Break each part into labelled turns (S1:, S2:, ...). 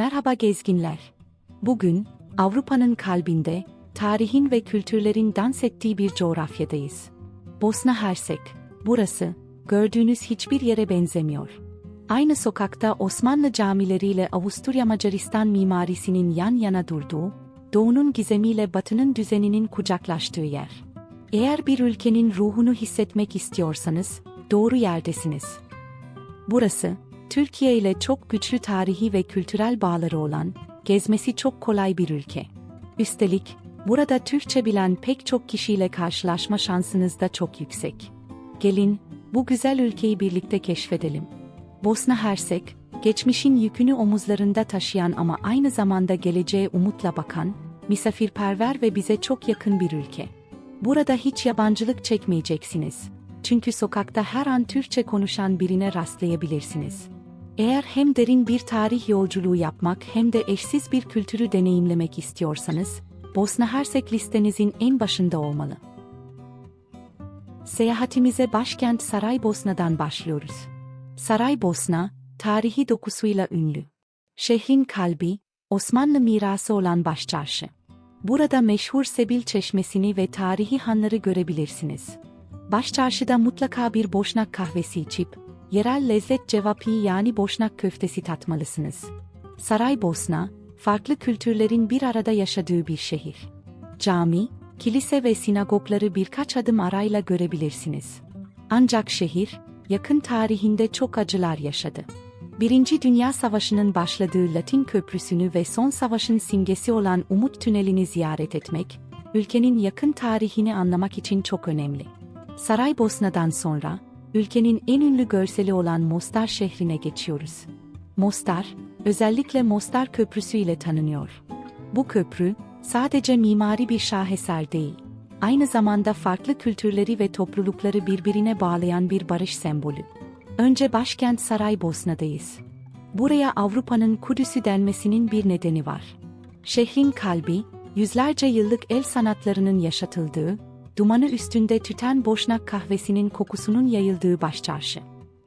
S1: Merhaba gezginler. Bugün Avrupa'nın kalbinde, tarihin ve kültürlerin dans ettiği bir coğrafyadayız. Bosna Hersek. Burası, gördüğünüz hiçbir yere benzemiyor. Aynı sokakta Osmanlı camileriyle Avusturya Macaristan mimarisinin yan yana durduğu, doğunun gizemiyle batının düzeninin kucaklaştığı yer. Eğer bir ülkenin ruhunu hissetmek istiyorsanız, doğru yerdesiniz. Burası, Türkiye ile çok güçlü tarihi ve kültürel bağları olan, gezmesi çok kolay bir ülke. Üstelik, burada Türkçe bilen pek çok kişiyle karşılaşma şansınız da çok yüksek. Gelin, bu güzel ülkeyi birlikte keşfedelim. Bosna Hersek, geçmişin yükünü omuzlarında taşıyan ama aynı zamanda geleceğe umutla bakan, misafirperver ve bize çok yakın bir ülke. Burada hiç yabancılık çekmeyeceksiniz. Çünkü sokakta her an Türkçe konuşan birine rastlayabilirsiniz. Eğer hem derin bir tarih yolculuğu yapmak hem de eşsiz bir kültürü deneyimlemek istiyorsanız, Bosna Hersek listenizin en başında olmalı. Seyahatimize başkent Saraybosna'dan başlıyoruz. Saraybosna, tarihi dokusuyla ünlü. Şehrin kalbi, Osmanlı mirası olan Başçarşı. Burada meşhur Sebil Çeşmesi'ni ve tarihi hanları görebilirsiniz. Başçarşıda mutlaka bir boşnak kahvesi içip, yerel lezzet cevapi yani boşnak köftesi tatmalısınız. Saraybosna, farklı kültürlerin bir arada yaşadığı bir şehir. Cami, kilise ve sinagogları birkaç adım arayla görebilirsiniz. Ancak şehir, yakın tarihinde çok acılar yaşadı. Birinci Dünya Savaşı'nın başladığı Latin Köprüsü'nü ve son savaşın simgesi olan Umut Tüneli'ni ziyaret etmek, ülkenin yakın tarihini anlamak için çok önemli. Saraybosna'dan sonra, ülkenin en ünlü görseli olan Mostar şehrine geçiyoruz. Mostar, özellikle Mostar Köprüsü ile tanınıyor. Bu köprü, sadece mimari bir şaheser değil, aynı zamanda farklı kültürleri ve toplulukları birbirine bağlayan bir barış sembolü. Önce başkent Saraybosna'dayız. Buraya Avrupa'nın Kudüs'ü denmesinin bir nedeni var. Şehrin kalbi, yüzlerce yıllık el sanatlarının yaşatıldığı, dumanı üstünde tüten boşnak kahvesinin kokusunun yayıldığı başçarşı.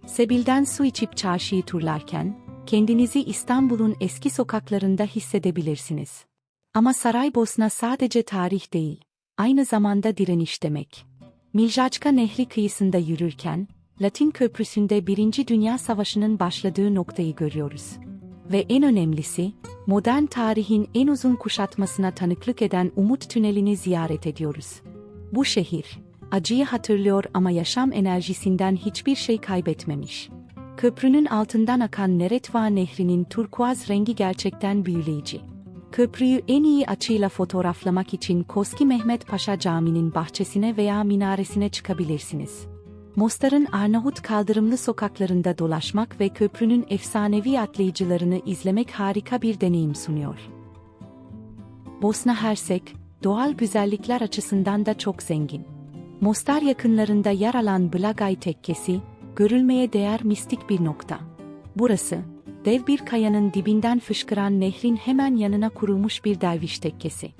S1: Sebil'den su içip çarşıyı turlarken, kendinizi İstanbul'un eski sokaklarında hissedebilirsiniz. Ama Saraybosna sadece tarih değil, aynı zamanda direniş demek. Miljaçka Nehri kıyısında yürürken, Latin Köprüsü'nde Birinci Dünya Savaşı'nın başladığı noktayı görüyoruz. Ve en önemlisi, modern tarihin en uzun kuşatmasına tanıklık eden Umut Tüneli'ni ziyaret ediyoruz. Bu şehir, acıyı hatırlıyor ama yaşam enerjisinden hiçbir şey kaybetmemiş. Köprünün altından akan Neretva Nehri'nin turkuaz rengi gerçekten büyüleyici. Köprüyü en iyi açıyla fotoğraflamak için Koski Mehmet Paşa Camii'nin bahçesine veya minaresine çıkabilirsiniz. Mostar'ın Arnavut kaldırımlı sokaklarında dolaşmak ve köprünün efsanevi atlayıcılarını izlemek harika bir deneyim sunuyor. Bosna Hersek, doğal güzellikler açısından da çok zengin. Mostar yakınlarında yer alan Blagaj Tekkesi, görülmeye değer mistik bir nokta. Burası, dev bir kayanın dibinden fışkıran nehrin hemen yanına kurulmuş bir derviş tekkesi.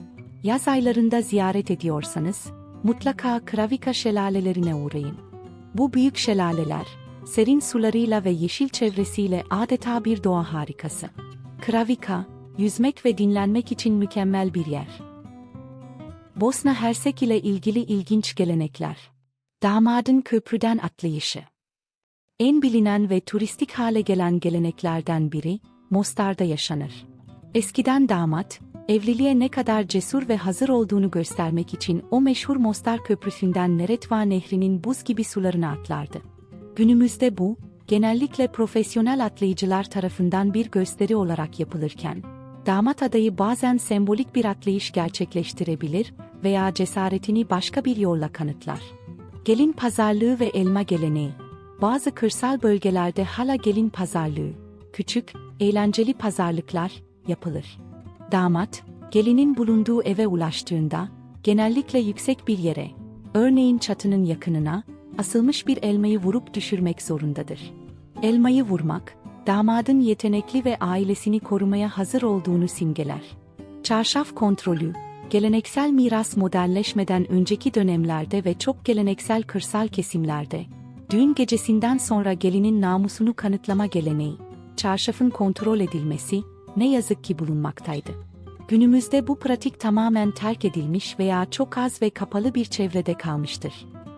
S1: Yaz aylarında ziyaret ediyorsanız, mutlaka Kravika şelalelerine uğrayın. Bu büyük şelaleler, serin sularıyla ve yeşil çevresiyle adeta bir doğa harikası. Kravika, yüzmek ve dinlenmek için mükemmel bir yer. Bosna Hersek ile ilgili ilginç gelenekler. Damadın köprüden atlayışı. En bilinen ve turistik hale gelen geleneklerden biri, Mostar'da yaşanır. Eskiden damat, evliliğe ne kadar cesur ve hazır olduğunu göstermek için o meşhur Mostar Köprüsü'nden Neretva Nehri'nin buz gibi sularına atlardı. Günümüzde bu, genellikle profesyonel atlayıcılar tarafından bir gösteri olarak yapılırken, damat adayı bazen sembolik bir atlayış gerçekleştirebilir veya cesaretini başka bir yolla kanıtlar. Gelin pazarlığı ve elma geleneği. Bazı kırsal bölgelerde hala gelin pazarlığı, küçük, eğlenceli pazarlıklar yapılır. Damat, gelinin bulunduğu eve ulaştığında, genellikle yüksek bir yere, örneğin çatının yakınına, asılmış bir elmayı vurup düşürmek zorundadır. Elmayı vurmak, damadın yetenekli ve ailesini korumaya hazır olduğunu simgeler. Çarşaf kontrolü, geleneksel miras modernleşmeden önceki dönemlerde ve çok geleneksel kırsal kesimlerde, düğün gecesinden sonra gelinin namusunu kanıtlama geleneği, çarşafın kontrol edilmesi, ne yazık ki bulunmaktaydı. Günümüzde bu pratik tamamen terk edilmiş veya çok az ve kapalı bir çevrede kalmıştır.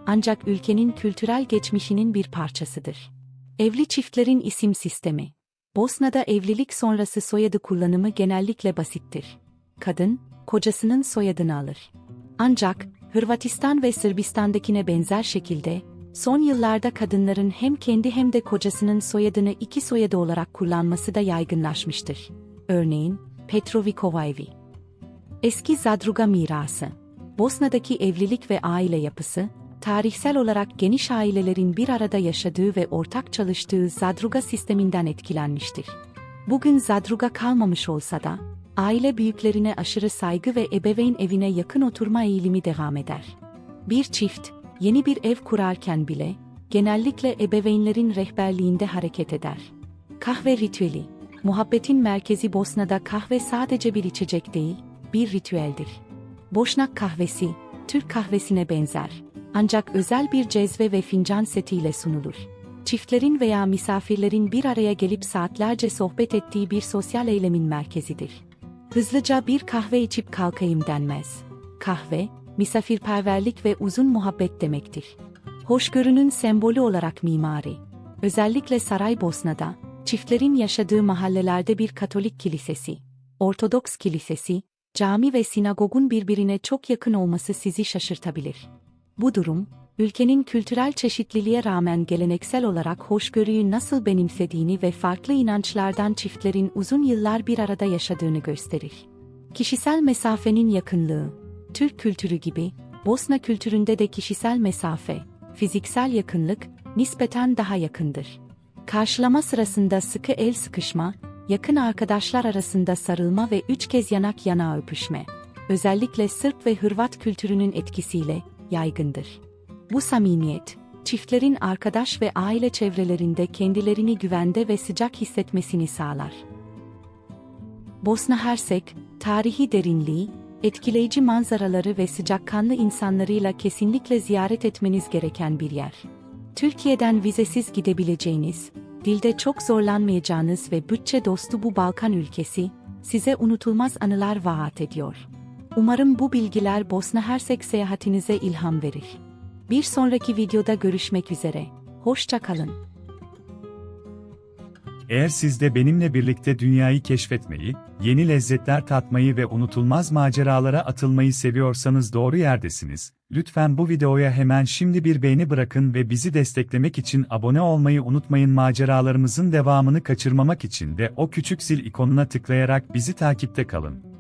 S1: Ancak ülkenin kültürel geçmişinin bir parçasıdır. Evli çiftlerin isim sistemi. Bosna'da evlilik sonrası soyadı kullanımı genellikle basittir. Kadın, kocasının soyadını alır. Ancak, Hırvatistan ve Sırbistan'dakine benzer şekilde, son yıllarda kadınların hem kendi hem de kocasının soyadını iki soyadı olarak kullanması da yaygınlaşmıştır. Örneğin, Petrovikovaevi. Eski Zadruga mirası. Bosna'daki evlilik ve aile yapısı, tarihsel olarak geniş ailelerin bir arada yaşadığı ve ortak çalıştığı Zadruga sisteminden etkilenmiştir. Bugün Zadruga kalmamış olsa da, aile büyüklerine aşırı saygı ve ebeveyn evine yakın oturma eğilimi devam eder. Bir çift, yeni bir ev kurarken bile, genellikle ebeveynlerin rehberliğinde hareket eder. Kahve ritüeli Muhabbetin merkezi Bosna'da kahve sadece bir içecek değil, bir ritüeldir. Boşnak kahvesi, Türk kahvesine benzer. Ancak özel bir cezve ve fincan setiyle sunulur. Çiftlerin veya misafirlerin bir araya gelip saatlerce sohbet ettiği bir sosyal eylemin merkezidir. Hızlıca bir kahve içip kalkayım denmez. Kahve, misafirperverlik ve uzun muhabbet demektir. Hoşgörünün sembolü olarak mimari. Özellikle Saraybosna'da, çiftlerin yaşadığı mahallelerde bir Katolik kilisesi, Ortodoks kilisesi, cami ve sinagogun birbirine çok yakın olması sizi şaşırtabilir. Bu durum, ülkenin kültürel çeşitliliğe rağmen geleneksel olarak hoşgörüyü nasıl benimsediğini ve farklı inançlardan çiftlerin uzun yıllar bir arada yaşadığını gösterir. Kişisel mesafenin yakınlığı, Türk kültürü gibi, Bosna kültüründe de kişisel mesafe, fiziksel yakınlık, nispeten daha yakındır. Karşılama sırasında sıkı el sıkışma, yakın arkadaşlar arasında sarılma ve üç kez yanak yana öpüşme. Özellikle Sırp ve Hırvat kültürünün etkisiyle yaygındır. Bu samimiyet, çiftlerin arkadaş ve aile çevrelerinde kendilerini güvende ve sıcak hissetmesini sağlar. Bosna Hersek, tarihi derinliği, etkileyici manzaraları ve sıcakkanlı insanlarıyla kesinlikle ziyaret etmeniz gereken bir yer. Türkiye'den vizesiz gidebileceğiniz, dilde çok zorlanmayacağınız ve bütçe dostu bu Balkan ülkesi, size unutulmaz anılar vaat ediyor. Umarım bu bilgiler Bosna Hersek seyahatinize ilham verir. Bir sonraki videoda görüşmek üzere. Hoşça kalın.
S2: Eğer siz de benimle birlikte dünyayı keşfetmeyi, yeni lezzetler tatmayı ve unutulmaz maceralara atılmayı seviyorsanız doğru yerdesiniz. Lütfen bu videoya hemen şimdi bir beğeni bırakın ve bizi desteklemek için abone olmayı unutmayın. Maceralarımızın devamını kaçırmamak için de o küçük zil ikonuna tıklayarak bizi takipte kalın.